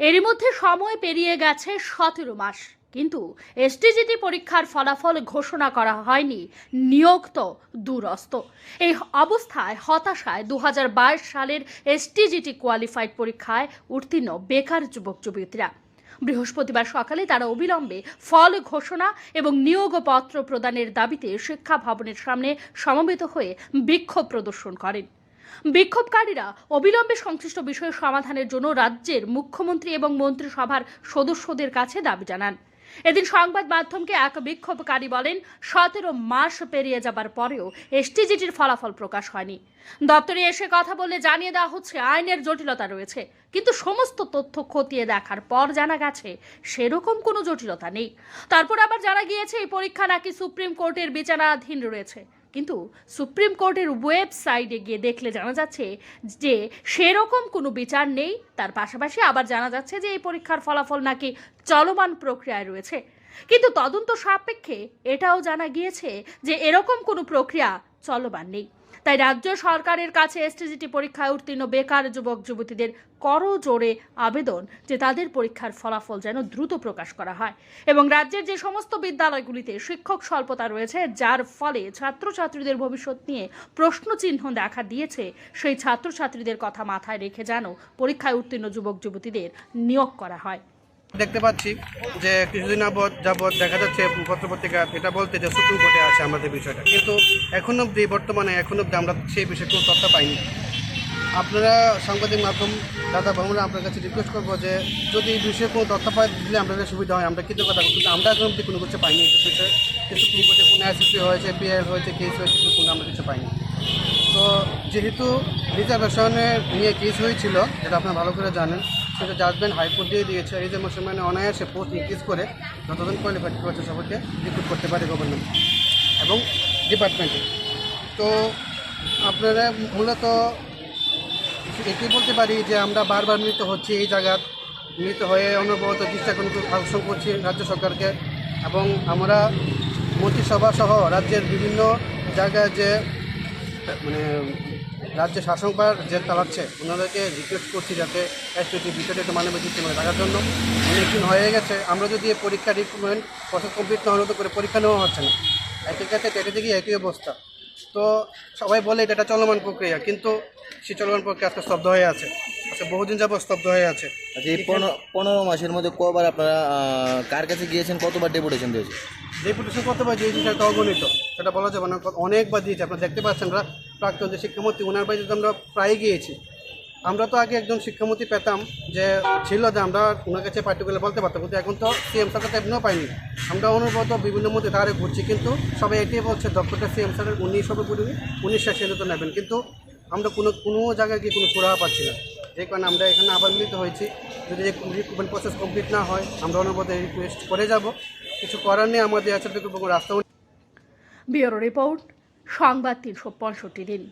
এরই মধ্যে সময় পেরিয়ে গেছে সতেরো মাস। কিন্তু এসটিজিটি পরীক্ষার ফলাফল ঘোষণা করা হয়নি। নিয়োগ তো দূরস্থ এই অবস্থায় হতাশায় দু হাজার বাইশ সালের এসটিজিটি কোয়ালিফাইড পরীক্ষায় উত্তীর্ণ বেকার যুবক যুবতীরা। বৃহস্পতিবার সকালে তারা অবিলম্বে ফল ঘোষণা এবং নিয়োগপত্র প্রদানের দাবিতে শিক্ষা ভবনের সামনে সমবেত হয়ে বিক্ষোভ প্রদর্শন করেন। বিক্ষোভকারীরা অবিলম্বে সংশ্লিষ্ট বিষয় সমাধানের জন্য রাজ্যের মুখ্যমন্ত্রী এবং মন্ত্রিসভার সদস্যদের কাছে দাবি জানান। এদিন সংবাদ মাধ্যমকে এক বিক্ষোভকারী বলেন, সতেরো মাস পেরিয়ে যাবার পরেও এসটিজিটির ফলাফল প্রকাশ হয়নি। দপ্তরে এসে কথা বলে জানিয়ে দেওয়া হচ্ছে, আইনের জটিলতা রয়েছে, কিন্তু সমস্ত তথ্য খতিয়ে দেখার পর জানা গেছে, সেরকম কোনো জটিলতা নেই। তারপর আবার জানা গিয়েছে, এই পরীক্ষা নাকি সুপ্রিম কোর্টের বিচারাধীন রয়েছে। কিন্তু সুপ্রিম কোর্টের ওয়েবসাইটে গিয়ে দেখলে জানা যাচ্ছে যে সেরকম কোনো বিচার নেই। তার পাশাপাশি আবার জানা যাচ্ছে যে এই পরীক্ষার ফলাফল নাকি চলমান প্রক্রিয়ায় রয়েছে। কিন্তু তদন্ত সাপেক্ষে এটাও জানা গিয়েছে যে এরকম কোনো প্রক্রিয়া চলমান নেই। তাই রাজ্য সরকারের কাছে এসটিজিটি পরীক্ষায় উত্তীর্ণ বেকার যুবক, যুবতীদের করজোড়ে আবেদন যে তাদের পরীক্ষার ফলাফল যেন দ্রুত প্রকাশ করা হয়। এবং রাজ্যের যে সমস্ত বিদ্যালয়গুলিতে শিক্ষক স্বল্পতা রয়েছে, যার ফলে ছাত্রছাত্রীদের ভবিষ্যৎ নিয়ে প্রশ্নচিহ্ন দেখা দিয়েছে, সেই ছাত্রছাত্রীদের কথা মাথায় রেখে যেন পরীক্ষায় উত্তীর্ণ যুবক, যুবতীদের নিয়োগ করা হয়। দেখতে পাচ্ছি যে কিছুদিন যাবৎ যাবৎ দেখা যাচ্ছে পত্রপত্রিকা এটা বলতে যে সুপ্রিম কোর্টে আছে আমাদের বিষয়টা। কিন্তু এখন অবধি বর্তমানে, এখন অবধি আমরা সেই বিষয়ে কোনো তথ্য পাইনি। আপনারা সাংবাদিক মাধ্যম দাদা ভ্রমণে আপনার কাছে রিকোয়েস্ট করব যে যদি এই বিষয়ে কোনো তথ্য পাই, দিলে আমাদের সুবিধা হয়, আমরা কৃতজ্ঞতা করব কিন্তু আমরা এখন অবধি কোনো কিছু পাইনি এই বিষয়ে। যে সুপ্রিম কোর্টে কোনো এসএসপি হয়েছে পিআই হয়েছে কেস হয়েছে কোনো আমরা কিছু পাইনি। তো যেহেতু রিজার্ভেশনে নিয়ে কেস হয়েছিল যেটা আপনারা ভালো করে জানেন। সেটা জাজমেন্ট হাইকোর্ট দিয়ে দিয়েছে। রিজার্ভেশন মানে অনায়াসে পোস্ট ইনক্রিজ করে যতজন কোয়ালিফাইড করেছে সবাইকে রিক্রুট করতে পারে গভর্নমেন্ট এবং ডিপার্টমেন্টে তো আপনারা মূলত এটি বলতে পারি যে আমরা বারবার মৃত হচ্ছি এই জায়গার, মিলিত হয়ে অনবরত চেষ্টা কিন্তু আকর্ষণ করছি রাজ্য সরকারকে এবং আমরা মন্ত্রিসভা সহ রাজ্যের বিভিন্ন জায়গায় যে মানে রাজ্য শাসনবার যে চালাচ্ছে ওনাদেরকে রিকোয়েস্ট করছি যাতে এসপিটি বিষয়টা একটু মানবিক সিস্টেমে রাখার জন্য। অনেকদিন হয়ে গেছে। আমরা যদি এই পরীক্ষা রিক্রুটমেন্ট প্রসেস কমপ্লিট না হলে তো করে পরীক্ষা নেওয়া হচ্ছে না। একই কাছে পেটে দিকে একই অবস্থা। তো সবাই বলে এটা একটা চলমান প্রক্রিয়া কিন্তু সে চলমান প্রক্রিয়া আজকে স্তব্ধ হয়ে আছে। আচ্ছা বহুদিন যাবত স্তব্ধ হয়ে আছে। আচ্ছা এই পনেরো পনেরো মাসের মধ্যে কবার আপনারা কার কাছে গিয়েছেন? কতবার ডেপুটেশন দিয়েছে? ডেপুটেশন কতবার দিয়েছি সেটা অগণিত। সেটা বলা যাবে না অনেকবার দিয়েছে। আপনারা দেখতে পাচ্ছেন প্রাক্তন যে শিক্ষামন্ত্রী ওনার বাড়িতে তো আমরা প্রায় গিয়েছি। আমরা তো আগে একজন শিক্ষামন্ত্রী পেতাম যে ছিল যে আমরা ওনার কাছে পার্টিকুলার বলতে পারতাম, কিন্তু এখন তো সিএম স্যারের তো এমনিও পাইনি। আমরা অনুব্রত বিভিন্ন মধ্যে তারে ঘুরছি, কিন্তু সবাই এটাই বলছে দপ্তরটা সিএম স্যারের উনি সবে করিনি উনি শেষ সিদ্ধান্ত নেবেন। কিন্তু আমরা কোনো কোনো জায়গায় গিয়ে কোনো সুরাহা পাচ্ছি না। এই কারণে আমরা এখানে আবার মিলিত হয়েছি। যদি রিক্রুটমেন্ট প্রসেস কমপ্লিট না হয়, আমরা অনুব্রত রিকোয়েস্ট করে যাব। কিছু করার নেই, আমাদের আছে রাস্তা ব্যুরো রিপোর্ট সংবাদ তিনশো পঁয়ষট্টি দিন।